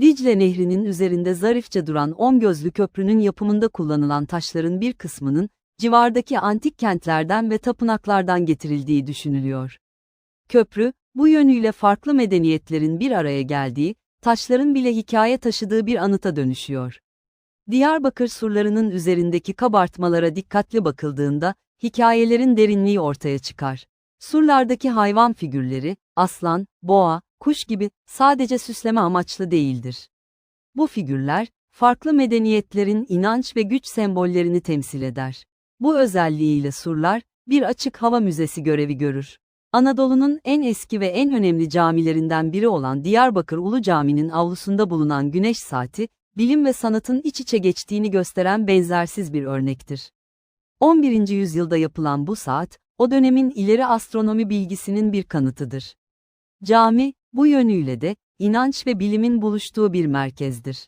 Dicle Nehri'nin üzerinde zarifçe duran on gözlü köprünün yapımında kullanılan taşların bir kısmının, civardaki antik kentlerden ve tapınaklardan getirildiği düşünülüyor. Köprü, bu yönüyle farklı medeniyetlerin bir araya geldiği, taşların bile hikaye taşıdığı bir anıta dönüşüyor. Diyarbakır surlarının üzerindeki kabartmalara dikkatli bakıldığında, hikayelerin derinliği ortaya çıkar. Surlardaki hayvan figürleri, aslan, boğa, kuş gibi sadece süsleme amaçlı değildir. Bu figürler, farklı medeniyetlerin inanç ve güç sembollerini temsil eder. Bu özelliğiyle surlar, bir açık hava müzesi görevi görür. Anadolu'nun en eski ve en önemli camilerinden biri olan Diyarbakır Ulu Cami'nin avlusunda bulunan güneş saati, bilim ve sanatın iç içe geçtiğini gösteren benzersiz bir örnektir. 11. yüzyılda yapılan bu saat, o dönemin ileri astronomi bilgisinin bir kanıtıdır. Cami, bu yönüyle de, inanç ve bilimin buluştuğu bir merkezdir.